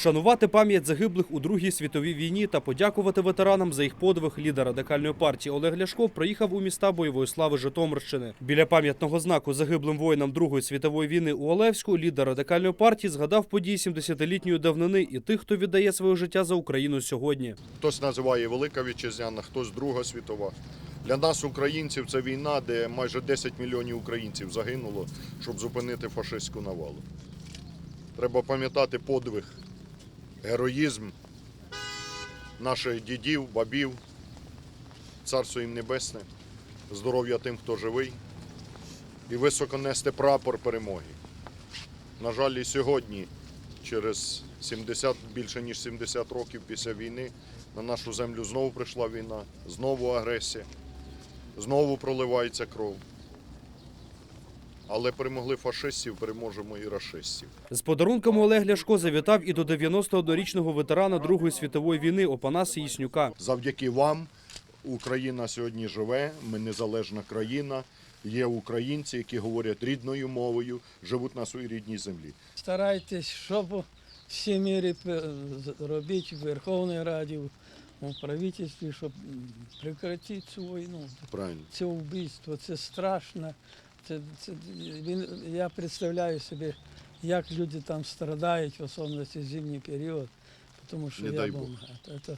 Вшанувати пам'ять загиблих у Другій світовій війні та подякувати ветеранам за їх подвиг лідер радикальної партії Олег Ляшко приїхав у міста бойової слави Житомирщини. Біля пам'ятного знаку загиблим воїнам Другої світової війни у Олевську лідер радикальної партії згадав події 70-літньої давнини і тих, хто віддає своє життя за Україну сьогодні. Хтось називає Велика Вітчизняна, хтось Друга світова. Для нас, українців, це війна, де майже 10 мільйонів українців загинуло, щоб зупинити фашистську навалу. Треба пам'ятати подвиг, героїзм наших дідів, бабів, царство їм небесне, здоров'я тим, хто живий, і високо нести прапор перемоги. На жаль, і сьогодні, через 70, більше ніж 70 років після війни, на нашу землю знову прийшла війна, знову агресія, знову проливається кров. Але перемогли фашистів, переможемо і рашистів. З подарунками Олег Ляшко завітав і до 91-річного ветерана Другої світової війни Опанаса Яснюка. Завдяки вам Україна сьогодні живе, ми незалежна країна. Є українці, які говорять рідною мовою, живуть на своїй рідній землі. Старайтесь, щоб всі міри робити в Верховній Раді, у правительстві, щоб прекратити цю війну. Правильно. Це вбивство, це страшно. Це, це, він, я представляю собі, як люди там страдають, в особливості зимній період. Тому що Не я дай думаю, Бог. це, це,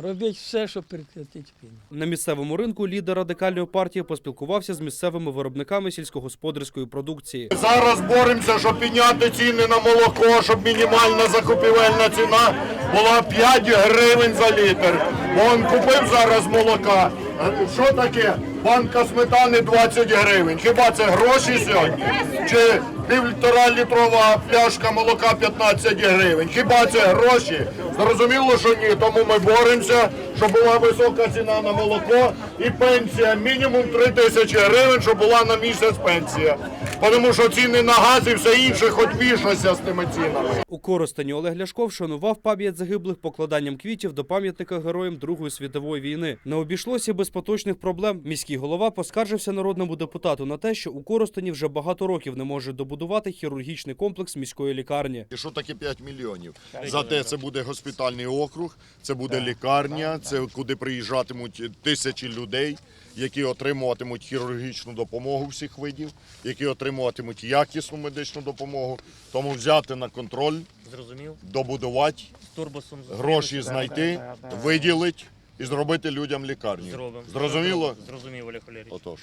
робіть все, щоб прекратити війну. На місцевому ринку лідер радикальної партії поспілкувався з місцевими виробниками сільськогосподарської продукції. Зараз боремося, щоб підняти ціни на молоко, щоб мінімальна закупівельна ціна була 5 гривень за літр. Бо он купив зараз молока. Е, Що таке? Банка сметани 20 гривень. Хіба це гроші сьогодні? Чи півтора літрова пляшка молока 15 гривень? Хіба це гроші? Зрозуміло, що ні. Тому ми боремося, щоб була висока ціна на молоко і пенсія мінімум 3 тисячі гривень, щоб була на місяць пенсія. Тому що ціни на газ і все інше, хоч вішайся з тими цінами. У Коростені Олег Ляшко вшанував пам'ять загиблих покладанням квітів до пам'ятника героям Другої світової війни. Не обійшлося без поточних проблем. Міський голова поскаржився народному депутату на те, що у Коростені вже багато років не може добудувати хірургічний комплекс міської лікарні. І що таке 5 мільйонів? Зате це буде госпітальний округ, це буде лікарня, це куди приїжджатимуть тисячі людей, які отримуватимуть хірургічну допомогу всіх видів, які отримуватимуть якісну медичну допомогу. Тому взяти на контроль, Зрозумів. добудувати, турбосом гроші знайти, виділити і зробити людям лікарню. Зробимо. Зрозуміло? Зрозумів, Олег Валерійович. Отож,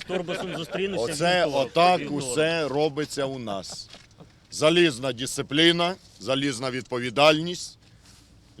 З турбосом зустрінуся. оце отак усе робиться у нас. Залізна дисципліна, залізна відповідальність.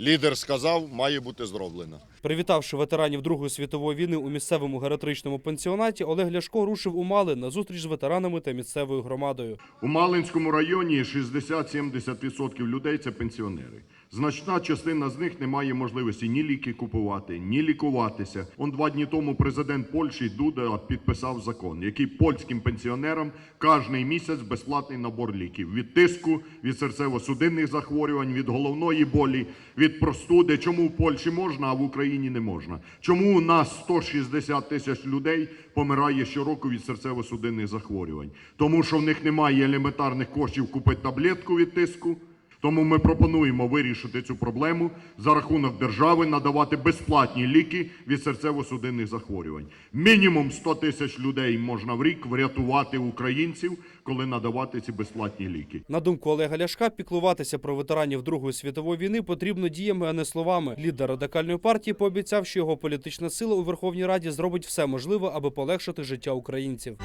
Лідер сказав, має бути зроблено. Привітавши ветеранів Другої світової війни у місцевому гератричному пансіонаті, Олег Ляшко рушив у Малин на зустріч з ветеранами та місцевою громадою. У Малинському районі 60-70% людей це пенсіонери. Значна частина з них не має можливості ні ліки купувати, ні лікуватися. Он два дні тому президент Польщі Дуда підписав закон, який польським пенсіонерам кожний місяць безплатний набор ліків від тиску, від серцево-судинних захворювань, від головної болі, від простуди. Чому в Польщі можна, а в Україні не можна? Чому у нас 160 тисяч людей помирає щороку від серцево-судинних захворювань? Тому що в них немає елементарних коштів купити таблетку від тиску. Тому ми пропонуємо вирішити цю проблему за рахунок держави надавати безплатні ліки від серцево-судинних захворювань. Мінімум 100 тисяч людей можна в рік врятувати українців, коли надавати ці безплатні ліки. На думку Олега Ляшка, піклуватися про ветеранів Другої світової війни потрібно діями, а не словами. Лідер радикальної партії пообіцяв, що його політична сила у Верховній Раді зробить все можливе, аби полегшити життя українців.